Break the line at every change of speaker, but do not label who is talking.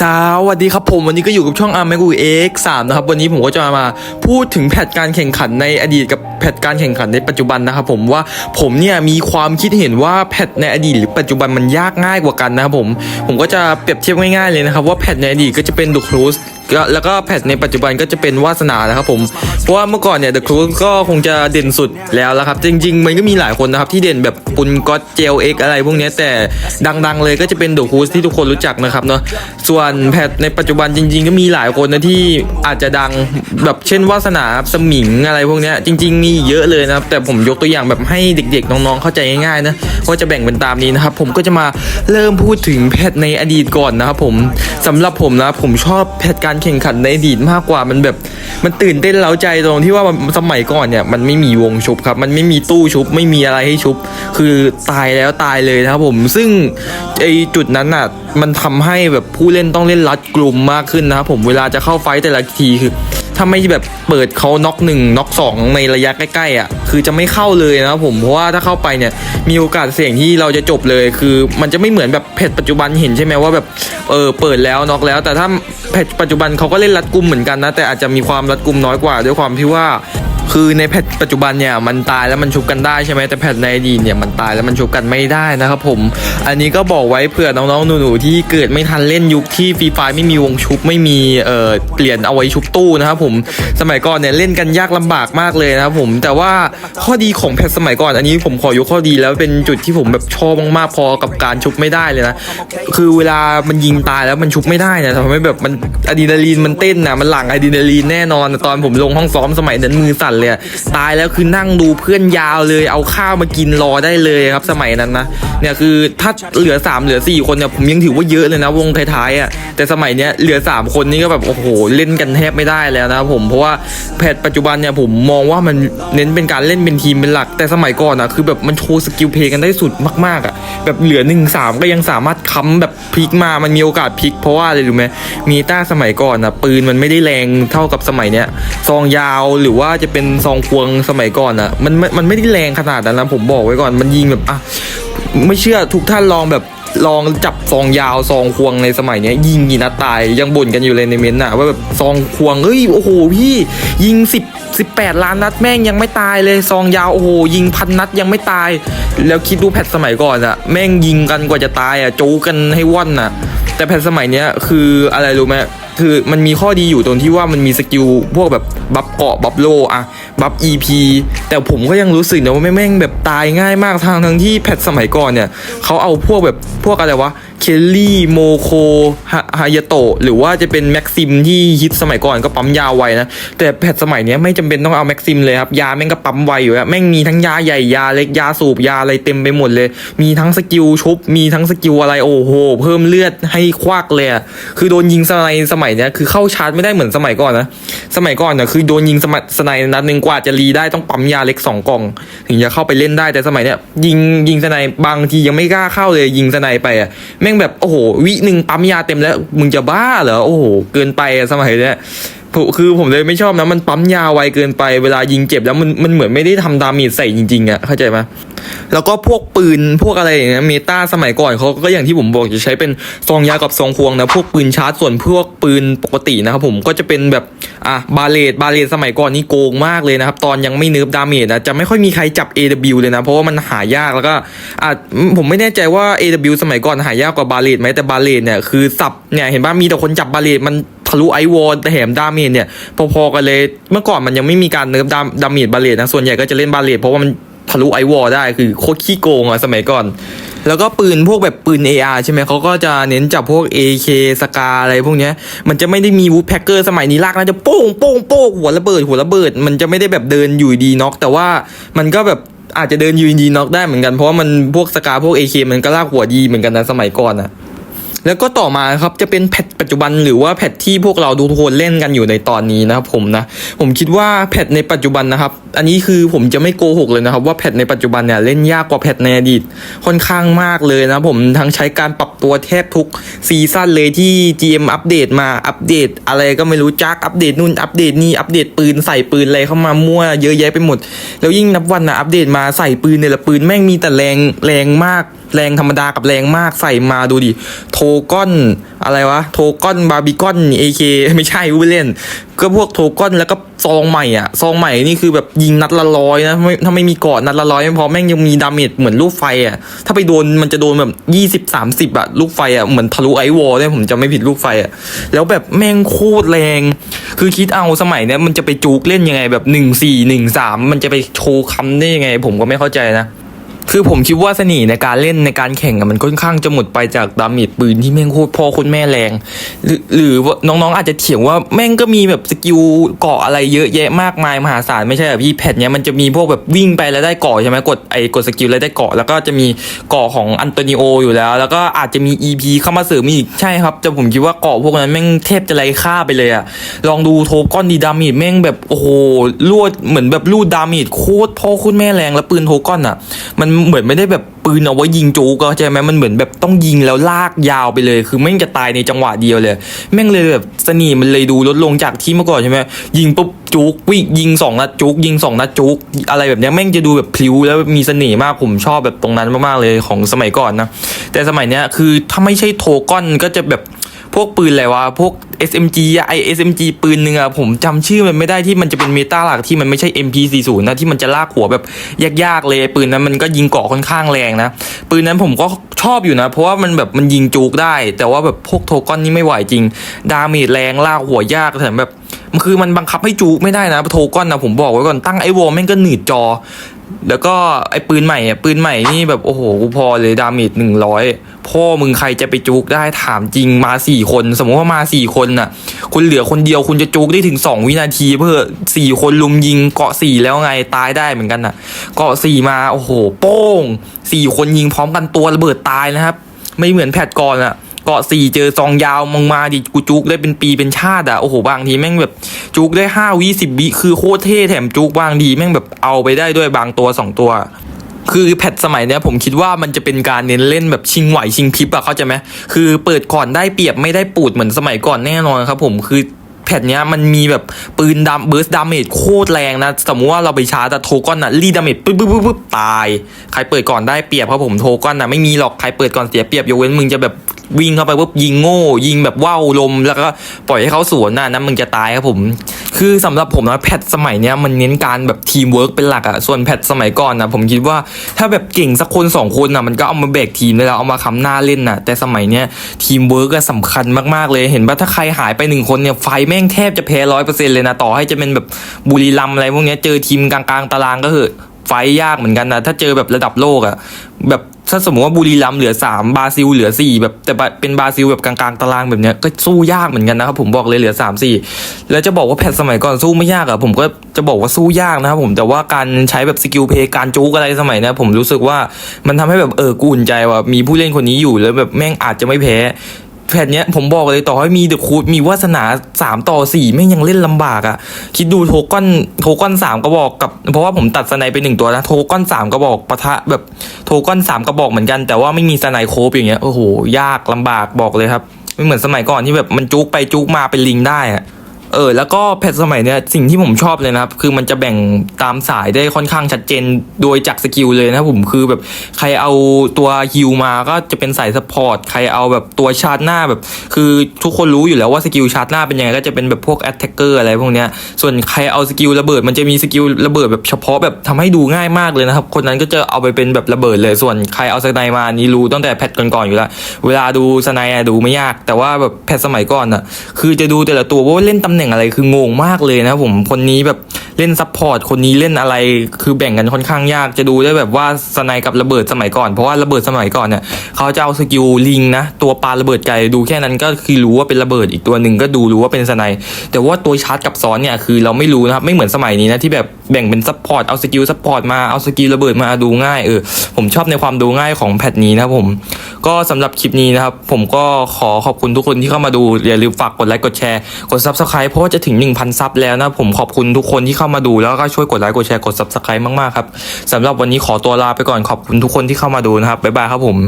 สวัสดีครับผมวันนี้ก็อยู่กับช่องอาร์มกูเอ็กสามนะครับวันนี้ผมก็จะมาพูดถึงแพทการแข่งขันในอดีตกับแพทการแข่งขันในปัจจุบันนะครับผมว่าผมเนี่ยมีความคิดเห็นว่าแพทในอดีตหรือปัจจุบันมันยากง่ายกว่ากันนะครับผมผมก็จะเปรียบเทียบง่ายๆเลยนะครับว่าแพทในอดีตก็จะเป็นดูครูสแล้วก็แพทในปัจจุบันก็จะเป็นวาสนานะครับผม เพราะว่าเมื่อก่อนเนี่ยเดอะครูสก็คงจะเด่นสุดแล้วละครับ จริง ๆ มันก็มีหลายคนนะครับที่เด่นแบบปุนก็อตเจลเอ็กอะไรพวกนี้แต่ดัง ๆ เลยก็จะเป็นเดอะครูสที่ทุกคนรู้จักนะครับเนาะส่วนแพทในปัจจุบันจริง ๆ ก็มีหลายคนนะที่อาจจะดังแบบเช่นวาสนาสมิงอะไรพวกนี้จริง ๆ มีเยอะเลยนะครับแต่ผมยกตัวอย่างแบบให้เด็กๆน้องๆเข้าใจง่ายๆนะว่าจะแบ่งเป็นตามนี้นะครับผมก็จะมาเริ่มพูดถึงแพทในอดีตก่อนนะครับผมสำหรับผมนะผมชอบแพทการแข่งขันในอดีตมากกว่ามันแบบ มันตื่นเต้นเล้าใจตรงที่ว่าสมัยก่อนเนี่ยมันไม่มีวงชุบครับ มันไม่มีตู้ชุบไม่มีอะไรให้ชุบ คือตายแล้วตายเลยนะครับผมซึ่งไอจุดนั้นอะมันทำให้แบบผู้เล่นต้องเล่นรัดกลุ่มมากขึ้นนะครับผมเวลาจะเข้าไฟแต่ละทีคือ ถ้าไม่แบบเปิดเขาน็อกหนึ่งน็อกสองในระยะใกล้ๆอะคือจะไม่เข้าเลยนะครับผมเพราะว่าถ้าเข้าไปเนี่ยมีโอกาสเสี่ยงที่เราจะจบเลยคือมันจะไม่เหมือนแบบเพจปัจจุบันเห็นใช่ไหมว่าแบบเออเปิดแล้วน็อกแล้ว แต่ถ้าเพจปัจจุบันเขาก็เล่นรัดกุมเหมือนกันนะแต่อาจจะมีความรัดกุมน้อยกว่าด้วยความที่ว่า คือในแพทปัจจุบันเนี่ยมันตายแล้วมันชุบกันได้ใช่ไหมแต่แพทในอดีตเนี่ยมันตายแล้วมันชุบกันไม่ได้นะครับผม อันนี้ก็บอกไว้เผื่อน้องๆหนูๆที่เกิดไม่ทันเล่นยุคที่ฟรีไฟไม่มีวงชุบไม่มีเอ่อเปลี่ยนเอาไว้ชุบตู้นะครับผมสมัยก่อนเนี่ยเล่นกันยากลำบากมากเลยนะครับผมแต่ว่าข้อดีของแพทสมัยก่อน อันนี้ผมขอยกข้อดีแล้วเป็นจุดที่ผมแบบชอบมากๆพอกับการชุบไม่ได้เลยนะคือเวลามันยิงตายแล้วมันชุบไม่ได้นี่ยทำให้แบบมันอะดรีนาลีนมันเต้นนะมันหลั่งอะดรีนาลีนแน่นอนตอนผมลงห้องซ้อมสมัยนั้นมือสั่นเลยตายแล้วคือนั่งดูเพื่อนยาวเลย เอาข้าวมากินรอได้เลยครับ สมัยนั้นนะเนี่ยคือถ้าเหลือ 3 เหลือ 4 คนเนี่ยผมยังถือว่าเยอะเลยนะวงท้ายๆอะแต่สมัยเนี้ยเหลือ 3 คนนี่ก็แบบโอ้โหเล่นกันแทบไม่ได้แล้วนะผมเพราะว่าแพทปัจจุบันเนี่ยผมมองว่ามันเน้นเป็นการเล่นเป็นทีมเป็นหลัก แต่สมัยก่อนอะคือแบบมันโชว์สกิลเพลย์กันได้สุดมากๆอะแบบเหลือ1นสามก็ยังสามารถค้ำแบบพลิกมามันมีโอกาสพลิกเพราะว่าอะไรรู้ไหมมีต้าสมัยก่อนอะปืนมันไม่ได้แรงเท่ากับสมัยเนี้ยซองยาวหรือว่าจะเป็นซองควงสมัยก่อนอะมันมันไม่ได้แรงขนาดนั้นนะผมบอกไว้ก่อนมันยิงแบบอะไม่เชื่อทุกท่านลองแบบลองจับซองยาวซองควงในสมัยเนี้ย ยิงกี่นัดตายยังบ่นกันอยู่เลยในเม้นต์น่ะว่าแบบซองควงเฮ้ยโอ้โหพี่ยิงสิบสิบแปดล้านนัดแม่งยังไม่ตายเลยซองยาวโอ้โหยิงพันนัดยังไม่ตาย แล้วคิดดูแพทสมัยก่อนอะแม่งยิงกันกว่าจะตายอะจูกันให้ว่อนอะแต่แพทสมัยเนี้ยคืออะไรรู้ไหม คือมันมีข้อดีอยู่ตรงที่ว่ามันมีสกิลพวกแบบบัฟเกาะบัฟโลอะบัฟ EP แต่ผมก็ยังรู้สึกนะว่าแม่งแบบตายง่ายมากทางทั้งที่แพทสมัยก่อนเนี่ยเขาเอาพวกแบบพวกอะไรวะ เคลลี่โมโคฮายาโตะหรือว่าจะเป็นแม็กซิมที่ฮิตสมัยก่อนก็ปั๊มยาไวนะ แต่แพทสมัยนี้ไม่จำเป็นต้องเอาแม็กซิมเลยครับ ยาแม่งก็ปั๊มไวอยู่แล้วแม่งมีทั้งยาใหญ่ยาเล็กยาสูบยาอะไรเต็มไปหมดเลย มีทั้งสกิลชุบ มีทั้งสกิลอะไรโอ้โห เพิ่มเลือดให้ควักเลยคือโดนยิงสไนสมัยนี้คือเข้าชาร์จไม่ได้เหมือนสมัยก่อนนะสมัยก่อนนะคือโดนยิงสมัยสไนนัดหนึ่งกว่าจะรีได้ต้องปั๊มยาเล็กสองกล่อง ถึงจะเข้าไปเล่นได้แต่สมัยนี้ยิงยิงสไนบางทียังไม่กล้าเข้าเลยยิงสไนไปอะแม่งแบบโอ้โหวิหนึ่งปั๊มยาเต็มแล้ว มึงจะบ้าเหรอโอ้โหเกินไปสมัยเนี้ย คือผมเลยไม่ชอบนะ มันปั๊มยาไวเกินไปเวลายิงเจ็บแล้วมันมันเหมือนไม่ได้ทำดาเมจใส่จริงๆอะเข้าใจไหมแล้วก็พวกปืนพวกอะไรอย่างเงี้ยเมตาสมัยก่อนเขาก็อย่างที่ผมบอกจะใช้เป็นซองยากับซองควงนะพวกปืนชาร์จส่วนพวกปืนปกตินะครับผมก็จะเป็นแบบอะบาเลตบาเลตสมัยก่อนนี่โกงมากเลยนะครับ ตอนยังไม่เนิร์ฟดาเมจนะจะไม่ค่อยมีใครจับ AW เลยนะ เพราะว่ามันหายากแล้วก็อะผมไม่แน่ใจว่า AW สมัยก่อนหายากกว่าบาเลตไหมแต่บาเลตเนี่ยคือสับเนี่ยเห็นป่ะมีแต่คนจับบาเลตมัน ทะลุไอวอลแต่แถมดาเมจเนี่ย พอๆกันเลย เมื่อก่อนมันยังไม่มีการเนิร์ฟดาดาเมจบาเลตนะ ส่วนใหญ่ก็จะเล่นบาเลตเพราะว่ามันทะลุไอวอลได้คือโคตรขี้โกงอะสมัยก่อน แล้วก็ปืนพวกแบบปืน AR ใช่ไหมเขาก็จะเน้นจับพวก AK สกาอะไรพวกเนี้ย มันจะไม่ได้มีวูดแพ็กเกอร์สมัยนี้ลากนะจะโป้งโป้งโป้งหัวระเบิดหัวระเบิด มันจะไม่ได้แบบเดินอยู่ดีน็อก แต่ว่ามันก็แบบอาจจะเดินยู่ดีน็อกได้เหมือนกันเพราะว่ามันพวกสกาพวก AK มันก็ลากหัวดีเหมือนกันนะสมัยก่อนอะ แล้วก็ต่อมาครับจะเป็นแพทปัจจุบันหรือว่าแพทที่พวกเราดูทุกคนเล่นกันอยู่ในตอนนี้นะครับผมนะผมคิดว่าแพทในปัจจุบันนะครับ อันนี้คือผมจะไม่โกหกเลยนะครับ ว่าแพทในปัจจุบันเนี่ยเล่นยากกว่าแพทในอดีตค่อนข้างมากเลยนะผมทั้งใช้การปรับตัวแทบทุกซีซั่นเลยที่ GM อัปเดตมาอัปเดต อะไรก็ไม่รู้จักอัปเดตนู่นอัปเดตนี่อัปเดตปืนใส่ปืนอะไรเข้ามามั่วเยอะแยะไปหมด แล้วยิ่งนับวันนะอัปเดตมาใส่ปืนเนี่ยละปืนแม่งมีแต่แรงแรงมาก แรงธรรมดากับแรงมากใส่มาดูดิโทก้อนอะไรวะ โทก้อนบาร์บีคอนเอเคไม่ใช่ผู้เล่น ก็พวกโทก้อนแล้วก็ซองใหม่อะ ซองใหม่นี่คือแบบยิงนัดละร้อยนะไม่ถ้าไม่มีกาะนัดละร้อยไม่พอแม่งยังมีดาเมจเหมือนลูกไฟอะ ถ้าไปโดนมันจะโดนแบบยี่สิบสามสิบอะ ลูกไฟอะ เหมือนทะลุไอวอลเนี่ยผมจะไม่ผิดลูกไฟอะ แล้วแบบแม่งโคตรแรง คือคิดเอาสมัยเนี้ยมันจะไปจูกเล่นยังไงแบบหนึ่งสี่หนึ่งสามมันจะไปโชว์คำได้ยังไง ผมก็ไม่เข้าใจนะ คือผมคิดว่าเสน่ห์ในการเล่นในการแข่งอะมันค่อนข้างจะหมดไปจากดาเมจปืนที่แม่งโคตรพ่อโคตรแม่แรง หรือหรือน้องๆอาจจะเถียงว่าแม่งก็มีแบบสกิลเกาะอะไรเยอะแยะมากมายมหาศาลไม่ใช่แบบพี่แพทเนี้ยมันจะมีพวกแบบวิ่งไปแล้วได้เกาะใช่ไหมกดไอ้กดสกิลแล้วได้เกาะแล้วก็จะมีเกาะของอันโตนิโออยู่แล้ว แล้วก็อาจจะมี EP เข้ามาเสริมอีกใช่ครับแต่ผมคิดว่าเกาะพวกนั้นแม่งแทบจะไร้ค่าไปเลยอะลองดูโทก้อนดีดาเมจแม่งแบบโอ้โหลวดเหมือนแบบลูดดาเมจโคตรพ่อโคตรแม่แรงแล้วปืนโทก้อนอะมันเหมือนไม่ได้แบบปืนเอาไว้ยิงจูก็ใช่ไหมมันเหมือนแบบต้องยิงแล้วลากยาวไปเลย คือแม่งจะตายในจังหวะเดียวเลย แม่งเลยแบบเสน่ห์มันเลยดูลดลงจากที่เมื่อก่อนใช่ไหมยิงปุ๊บจุกวิ่งยิงสองนัดจุกยิงสองนัดจุกอะไรแบบเนี้ยแม่งจะดูแบบพลิ้วแล้วมีเสน่ห์มากผมชอบแบบตรงนั้นมากๆเลยของสมัยก่อนนะแต่สมัยเนี้ยคือถ้าไม่ใช่โทก้อนก็จะแบบ พวกปืนอะไรวะพวก SMG อะไอ SMG ปืนหนึ่งอะผมจำชื่อมันไม่ได้ที่มันจะเป็นเมตาหลักที่มันไม่ใช่ MP40 นะที่มันจะลากหัวแบบยากๆเลย ปืนนั้นมันก็ยิงเกาะค่อนข้างแรงนะ ปืนนั้นผมก็ชอบอยู่นะ เพราะว่ามันแบบมันยิงจูกได้ แต่ว่าแบบพวกโทก้อนนี่ไม่ไหวจริง ดาเมจแรงลากหัวยากแถมแบบมันคือมันบังคับให้จูกไม่ได้นะโทก้อนนะผมบอกไว้ก่อนตั้งไอวอลแม่งก็หนืดจอ แล้วก็ไอ้ปืนใหม่อะปืนใหม่นี่แบบโอ้โหกูพอเลยดาเมจหนึ่งร้อยพ่อมึงใครจะไปจุกได้ถามจริงมาสี่คน สมมติว่ามาสี่คนน่ะ คุณเหลือคนเดียวคุณจะจุกได้ถึงสองวินาที เพื่อสี่คนลุมยิงเกาะสี่แล้วไงตายได้เหมือนกันน่ะ เกาะสี่มาโอ้โห โป้งสี่คนยิงพร้อมกันตัวระเบิดตายนะครับ ไม่เหมือนแพทก่อนอะ เกาะสี่เจอซองยาวมองมาดิกูจุกได้เป็นปีเป็นชาติอะโอ้โหบางทีแม่งแบบจุกได้ห้าวิสิบวิคือโคตรเท่แถมจุกบางทีแม่งแบบเอาไปได้ด้วยบางตัวสองตัวคือแพทสมัยเนี้ยผมคิดว่ามันจะเป็นการเน้นเล่นแบบชิงไหวชิงพริบอะเข้าใจไหมคือเปิดก่อนได้เปรียบไม่ได้ปูดเหมือนสมัยก่อนแน่นอนครับผมคือแพทเนี้ยมันมีแบบปืนดามเบิร์สดาเมจโคตรแรงนะ สมมติว่าเราไปชาร์จแต่โทก้อนอะรีดาเมจปึ๊บปึ๊บปึ๊บตาย ใครเปิดก่อนได้เปรียบครับผมโทก้อนอะไม่มีหรอกใครเปิดก่อนเสียเปรียบยกเว้นมึงจะแบบ วิ่งเข้าไปปุ๊บยิงโง่ ยิงแบบว่าวลม แล้วก็ปล่อยให้เขาสวนน่ะนั้นมึงจะตายครับผม คือสำหรับผมนะแพทสมัยเนี้ยมันเน้นการแบบทีมเวิร์กเป็นหลักอะส่วนแพทสมัยก่อนนะผมคิดว่าถ้าแบบเก่งสักคนสองคนนะมันก็เอามาแบกทีมได้แล้วเอามาคำหน้าเล่นน่ะ แต่สมัยเนี้ยทีมเวิร์กก็สำคัญมากๆเลยเห็นว่าถ้าใครหายไปหนึ่งคนเนี่ยไฟแม่งแทบจะแพ้ร้อยเปอร์เซ็นต์เลยนะต่อให้จะเป็นแบบบุรีรัมอะไรพวกเนี้ยเจอทีมกลางๆตารางก็เหอะ ไฟยากเหมือนกันนะถ้าเจอแบบระดับโลกอะแบบถ้าสมมติว่าบุรีรัมเหลือสามบราซิลเหลือสี่แบบแต่เป็นบราซิลแบบกลางๆตารางแบบเนี้ยก็สู้ยากเหมือนกันนะครับผมบอกเลยเหลือสามสี่แล้วจะบอกว่าแพทสมัยก่อนสู้ไม่ยากอะผมก็จะบอกว่าสู้ยากนะครับผมแต่ว่าการใช้แบบสกิลเพย์การจูกอะไรสมัยนี้ผมรู้สึกว่ามันทำให้แบบเออกูอุ่นใจว่ามีผู้เล่นคนนี้อยู่แล้วแบบแม่งอาจจะไม่แพ้ แพทเนี้ยผมบอกเลยต่อให้มีเดอะคูดมีวาสนาสามต่อสี่แม่ยังเล่นลำบากอะ่ะ คิดดูโทก้อนโทก้อนสามกระบอกกับ เพราะว่าผมตัดสไนไปหนึ่งตัวนะโทก้อนสามกระบอกปะทะแบบโทก้อนสามกระบอกเหมือนกัน แต่ว่าไม่มีสไนโคบอย่างเงี้ยโอ้โหยากลำบากบอกเลยครับ ไม่เหมือนสมัยก่อนที่แบบมันจุกไปจุกมาเป็นลิงได้อะ เออแล้วก็แพทสมัยเนี้ยสิ่งที่ผมชอบเลยนะครับ คือมันจะแบ่งตามสายได้ค่อนข้างชัดเจนโดยจากสกิลเลยนะผมคือแบบใครเอาตัวฮิวมาก็จะเป็นสายสปอร์ตใครเอาแบบตัวชาร์จหน้าแบบ คือทุกคนรู้อยู่แล้วว่าสกิลชาร์จหน้าเป็นยังไงก็จะเป็นแบบพวกแอตแทกเกอร์อะไรพวกเนี้ยส่วนใครเอาสกิลระเบิดมันจะมีสกิลระเบิดแบบเฉพาะแบบทำให้ดูง่ายมากเลยนะครับ คนนั้นก็จะเอาไปเป็นแบบระเบิดเลยส่วนใครเอาสไนมานี่รู้ตั้งแต่แพทก่อนๆอยู่แล้วเวลาดูสไนดูไม่ยาก แต่ว่าแบบแพทสมัยก่อนอะคือจะดูแต่ละตัวว่าเล่นตำแหน่งอะไรคืองงมากเลยนะผมคนนี้แบบเล่นซัพพอร์ตคนนี้เล่นอะไรคือแบ่งกันค่อนข้างยากจะดูได้แบบว่าสไนกับระเบิดสมัยก่อนเพราะว่าระเบิดสมัยก่อนเนี่ยเขาจะเอาสกิลลิงนะตัวปลาระเบิดไกลดูแค่นั้นก็คือรู้ว่าเป็นระเบิดอีกตัวหนึ่งก็ดูรู้ว่าเป็นสไนแต่ว่าตัวชาร์จกับซ้อนเนี่ยคือเราไม่รู้นะครับไม่เหมือนสมัยนี้นะที่แบบ แบ่งเป็นซัพพอร์ตเอาสกิลซัพพอร์ตมาเอาสกิลระเบิดมาดูง่ายเออผมชอบในความดูง่ายของแพทนี้นะครับผม ก็สำหรับคลิปนี้นะครับ ผมก็ขอขอบคุณทุกคนที่เข้ามาดูอย่าลืมฝากกดไลค์กดแชร์กด subscribe เพราะว่าจะถึง 1,000 ซับแล้วนะผมขอบคุณทุกคนที่เข้ามาดูแล้วก็ช่วยกดไลค์กดแชร์กด subscribe มากๆครับสำหรับวันนี้ขอตัวลาไปก่อนขอบคุณทุกคนที่เข้ามาดูนะครับบ๊ายบายครับผม